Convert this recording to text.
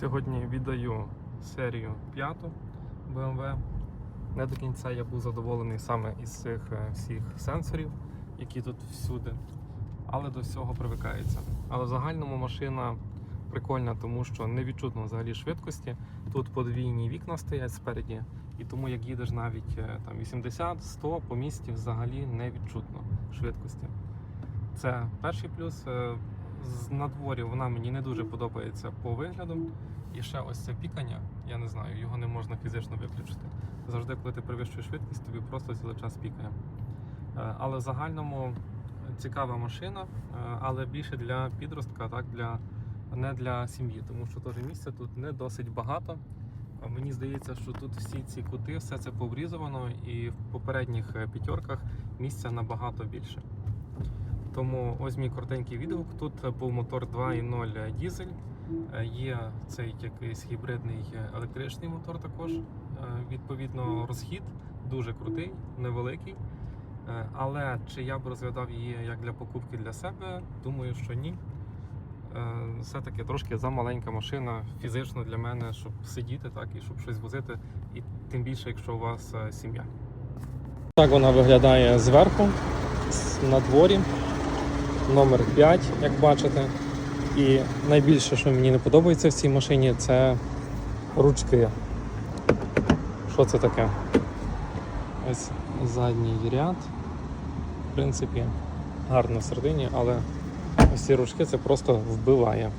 Сьогодні віддаю серію п'яту BMW. Не до кінця я був задоволений саме із цих е, всіх сенсорів, які тут всюди. Але до всього привикається. Але в загальному машина прикольна, тому що не відчутно взагалі швидкості. Тут подвійні вікна стоять спереді, і тому як їдеш навіть е, там 80-100 по місті взагалі не відчутно швидкості. Це перший плюс. Е, З надворі вона мені не дуже подобається по вигляду. І ще ось це пікання, я не знаю, його не можна фізично виключити. Завжди, коли ти перевищуєш швидкість, тобі просто цілий час пікає. Е, Але в загальному цікава машина, е, але більше для підростка, так, для, не для сім'ї, тому що теж місця тут не досить багато. Мені здається, що тут всі ці кути, все це поврізовано, і в попередніх е, п'ятерках місця набагато більше. Тому ось мій коротенький відгук. Тут був мотор 2.0 дізель. Е, Є цей якийсь гібридний електричний мотор також. Е, Відповідно, розхід дуже крутий, невеликий. Е, Але чи я б розглядав її як для покупки для себе? Думаю, що ні. Все-таки трошки замаленька машина фізично для мене, щоб сидіти так і щоб щось возити, і тим більше, якщо у вас сім'я. Так вона виглядає зверху, на дворі номер 5 як бачите. І найбільше, що мені не подобається в цій машині, це ручки. Що це таке? Ось задній ряд. В принципі, гарно в середині, але ось ці ручки це просто вбиває.